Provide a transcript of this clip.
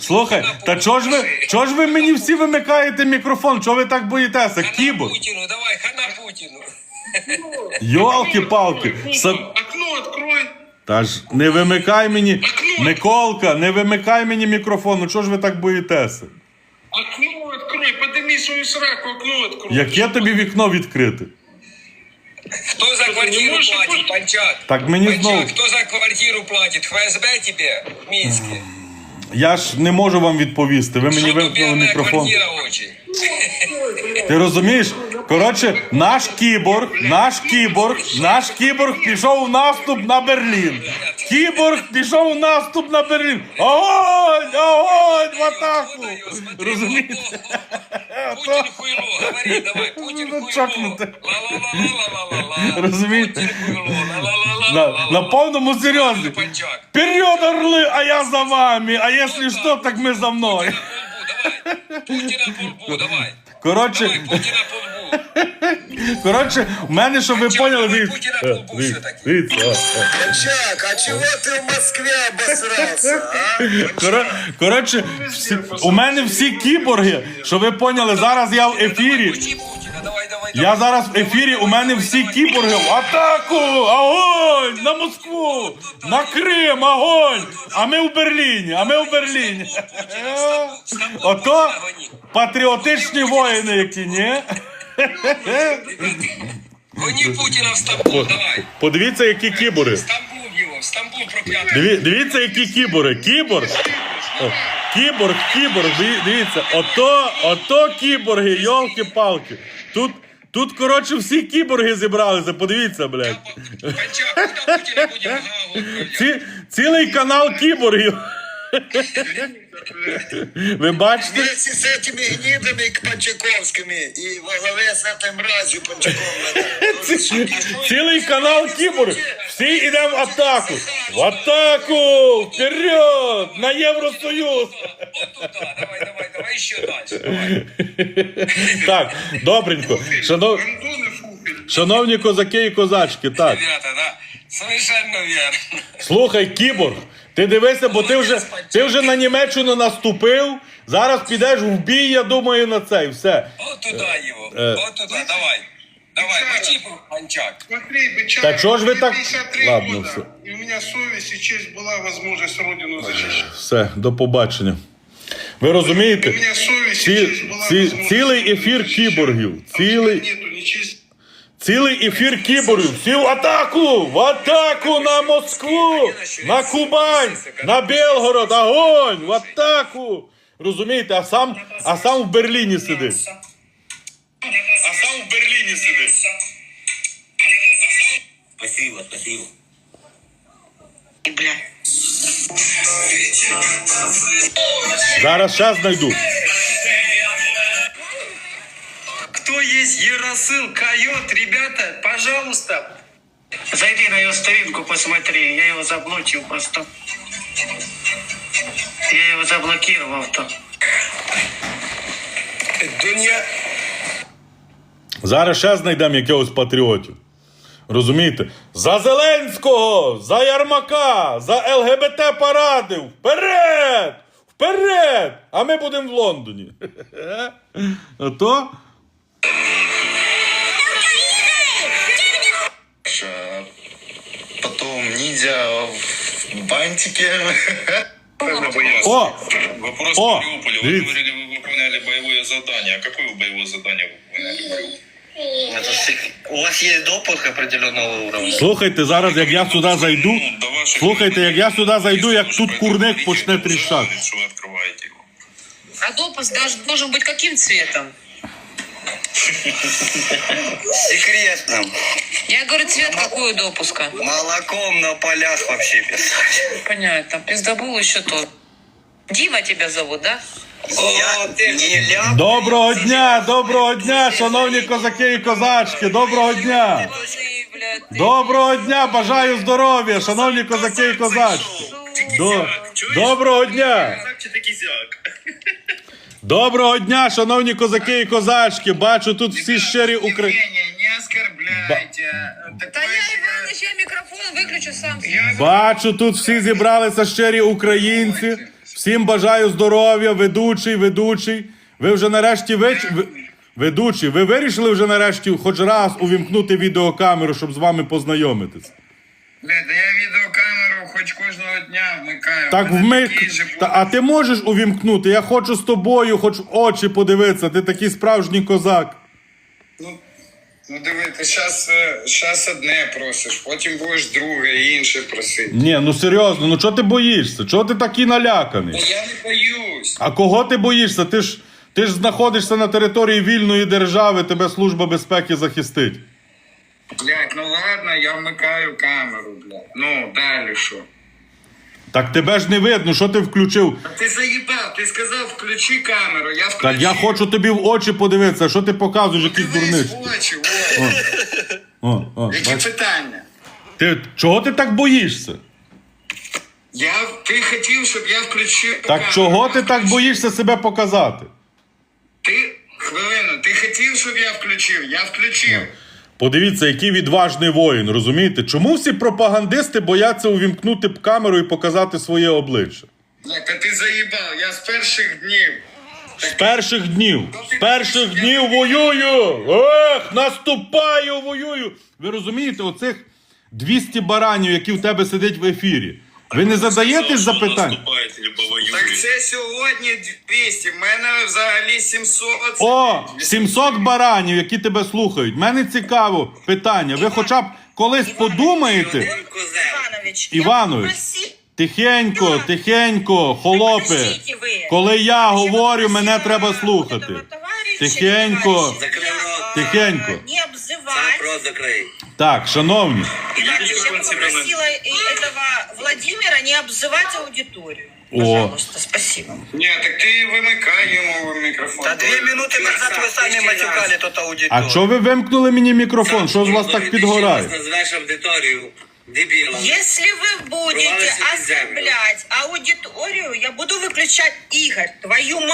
Слухай, та чого ж ви, чого ж ви мені всі вимикаєте мікрофон? Чого ви так боїтеся? Хана Кібор. Путіну, давай, хана Путіну. Йолки-палки. Са- Окно открой. Та ж не вимикай мені. Миколка, не вимикай мені мікрофон. Ну чого ж ви так боїтеся? Окно открой. Подними свою сраку, окно открой. Яке тобі вікно відкрити? Хто за квартиру можеш платить, бути? Панчак? Так мені Панчак, знову. хто за квартиру платить? ФСБ тебе в Мінське? Я ж не можу вам відповісти. Ви мені вимкнули мікрофон. Ти розумієш? Коротше, наш кіборг, наш кіборг, наш кіборг пішов у наступ на Берлін. Кіборг пішов у наступ на Берлін. Огонь! Огонь! В атаку! Розумієте? Путін хуйло, говори, давай, Путін Ну, хуйло. Розумієте? На, на повному серйозі. Вперед, орли, а я за вами. А якщо що, так ми за мною. Путіна пульбу, давай. Коротше, Давай, Путіна пульбу. коротше, в мене, щоб ви поняли, ви. Путіна Е, все-таки? Чак, а чего ты в Москве обосрался, а? Коротше, всі- у мене всі кіборги, що ви поняли, зараз я в ефірі. Пучи Путіна, давай, давай, Я давай. зараз в ефірі, у мене всі кіборги. В атаку! Огонь! На Москву! На Крим! Огонь! А ми в Берліні! А ми в Берліні! Ото патріотичні воїни, які ні. Гони Путіна в Стамбул, давай. Подивіться, які кібори. Стамбул його, Стамбул проклятий. Диві, дивіться, які кібори. Кіборг. О, Кіборг, кіборг, диві- дивіться, ото, ото кіборги, йолки-палки. Тут, тут, коротше, всі кіборги зібралися, подивіться, блядь. Панчак, куди Путіна будемо гаву? Ці, цілий канал кіборгів. Ви бачите? Вместе с этими гнидами Панчаковскими и во главе с этой мразью Панчаковой. Цілий канал кіборгів. Всі йдемо в атаку. В атаку! Вперед! На Євросоюз! От туди, давай, давай, давай ще далі. Давай. Так, добренько. Шанов... Шановні козаки і козачки, так. Ребята, да, совершенно верно. Слухай, кіборг, ти дивися, бо ти вже, ти вже на Німеччину наступив. Зараз підеш в бій, я думаю, на це і все. От туди його, Е. от туди, давай. Давай, мочи, Панчак. Смотри, бычара, Так чего ж вы мне так- 53 Ладно, года, всё. И у меня совесть и честь была возможность родину защищать. Все, до побачення. Ви розумієте? У меня совесть Ці, и честь была ці, возможность цілий родину ефір защищать. кіборгів. А у тебя Цілий, нету ни чести. цілий ефір кіборгів. Всі в атаку! В атаку на Москву! На Кубань! На Белгород! Огонь! В атаку! Розумієте, а сам, а сам в Берліні сидить. А сам в Берліні сидить. Спасибо, спасибо. Зараз час знайду. Кто есть Койот, ребята, пожалуйста. Зайди на ее старинку, посмотри. Я его заблочил просто. Я его заблокировал-то. Дуня, Зараз ще знайдемо якогось патріотів. Розумієте? За Зеленського, за Ярмака, за ЛГБТ паради. Вперед! Вперед! А ми будемо в Лондоні. Ото? Ниндзя в бантике. О! Вопрос О, по Мариуполю. Вы говорили, вы выполняли боевое задание. А какое вы боевое задание выполняли Мариуполе? У вас есть допуск определенного уровня? Слухайте, зараз як я сюди зайду. Ну, Слухайте, як я сюди зайду, як тут курник почне тріщати. Вы? А допуск должен быть каким цветом? Секретным. Я говорю, цвет какой у допуска? Молоком на полях вообще писать. Понятно. Пиздобул еще тот. Дима тебя зовут, да? Я не ляп. Доброго дня, доброго дня, шановні козаки і козачки, доброго дня. Ты, блядь, ты Доброго дня, бажаю здоров'я, шановні козаки і козачки. До... Доброго дня! Доброго дня, шановні козаки і козачки. Бачу тут всі щирі українці. Не оскорбляйте. Я, микрофон выключу сам. Бачу тут всі зібралися щирі українці. Всім бажаю здоров'я, ведучий, ведучий. Ви вже нарешті вич... ви- Ведучий, ви вирішили вже нарешті хоч раз увімкнути відеокамеру, щоб з вами познайомитись. Бля, да я відеокамеру хоч кожного дня вмикаю. Так вмик. Та, а ти можеш увімкнути? Я хочу з тобою, хоч в очі подивитися. Ти такий справжній козак. Ну, ну диви, ти щас, е, одне просиш, потім будеш друге і інше просити. Ні, ну серйозно, ну чого ти боїшся? Чого ти такий Та наляканий? я не боюсь. А кого ти боїшся? Ти ж ти ж знаходишся на території вільної держави, тебе служба безпеки захистить. Блядь, ну ладно, я вмикаю камеру, блядь. Ну, далі що? Так тебе ж не видно, що ти включив. А ти заїбав, ти сказав, включи камеру, я включив. Так я хочу тобі в очі подивитися, що ти показуєш, якісь Дивись дурниці. в очі, о. О, о, Які бач. питання? Ти чого ти так боїшся? Я, ти хотів, щоб я включив Так камеру. чого ти так боїшся себе показати? Ти, хвилину, ти хотів, щоб я включив? Я включив. Подивіться, який відважний воїн, розумієте? Чому всі пропагандисти бояться увімкнути б камеру і показати своє обличчя? Блядь, та ти заїбав, я з перших днів. З перших днів, з перших днів воюю! Ех, наступаю, воюю! Ви розумієте, оцих 200 баранів, які в тебе сидять в ефірі. Ви не задаєтесь запитань? Наступает, либо воюет. Так це сьогодні 200, в мене взагалі 700. О, 700 баранів, які тебе слухають. Мене цікаво питання. Ви хоча б колись подумаєте, Иванович, Иванович. я попроси- тихенько, тихенько, холопи. Подождите вы. Коли я ще говорю, мене попросила треба вот слухати. этого товарища, Тихенько. товарища, Закрой меня, рот. а, Тихенько. Не обзывать. Рот закрой. Так, шановні, Иванович, я бы попросила и этого Владимира не обзывать аудиторию. О. Пожалуйста, спасибо. Ні, так ти вимикай йому мікрофон. Да две минуты назад вы сами матюкали тут аудиторию. а чого ви вимкнули мені мікрофон? Що з вас так підгорає? Ты называешь аудиторию дебилом. Если вы будете Провалишься в землю. оскорблять аудиторию, я буду выключать Игорь, твою мать.